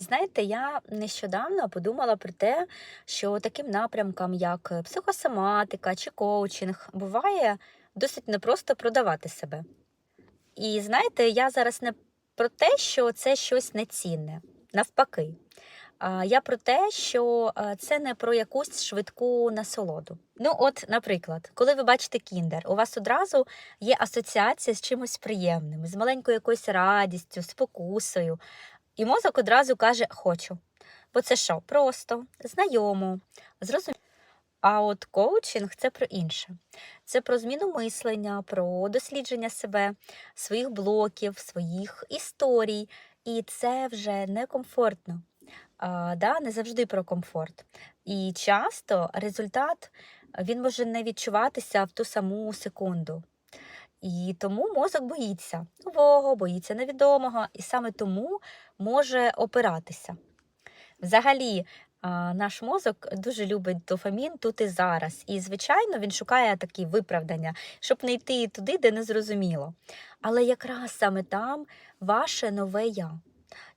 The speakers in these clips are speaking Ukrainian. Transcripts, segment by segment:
Знаєте, я нещодавно подумала про те, що таким напрямкам, як е, психосоматика чи коучинг, буває досить непросто продавати себе. І знаєте, я зараз не про те, що це щось нецінне, навпаки. Я про те, що е, це не про якусь швидку насолоду. Ну, от, наприклад, коли ви бачите кіндер, у вас одразу є асоціація з чимось приємним, з маленькою якоюсь радістю, спокусою. І мозок одразу каже хочу. Бо це що? Просто, знайомо, зрозуміло. А от коучинг це про інше. Це про зміну мислення, про дослідження себе, своїх блоків, своїх історій. І це вже некомфортно. А, да, не завжди про комфорт. І часто результат він може не відчуватися в ту саму секунду. І тому мозок боїться нового, боїться невідомого, і саме тому може опиратися. Взагалі, наш мозок дуже любить дофамін тут і зараз. І, звичайно, він шукає такі виправдання, щоб не йти туди, де не зрозуміло. Але якраз саме там ваше нове я.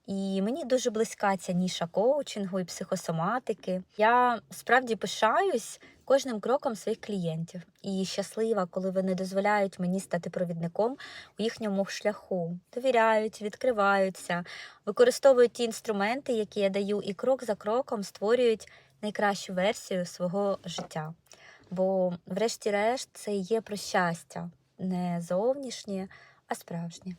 І мені дуже близька ця ніша коучингу і психосоматики. Я справді пишаюсь кожним кроком своїх клієнтів і щаслива, коли вони дозволяють мені стати провідником у їхньому шляху, довіряють, відкриваються, використовують ті інструменти, які я даю, і крок за кроком створюють найкращу версію свого життя. Бо, врешті-решт, це є про щастя, не зовнішнє, а справжнє.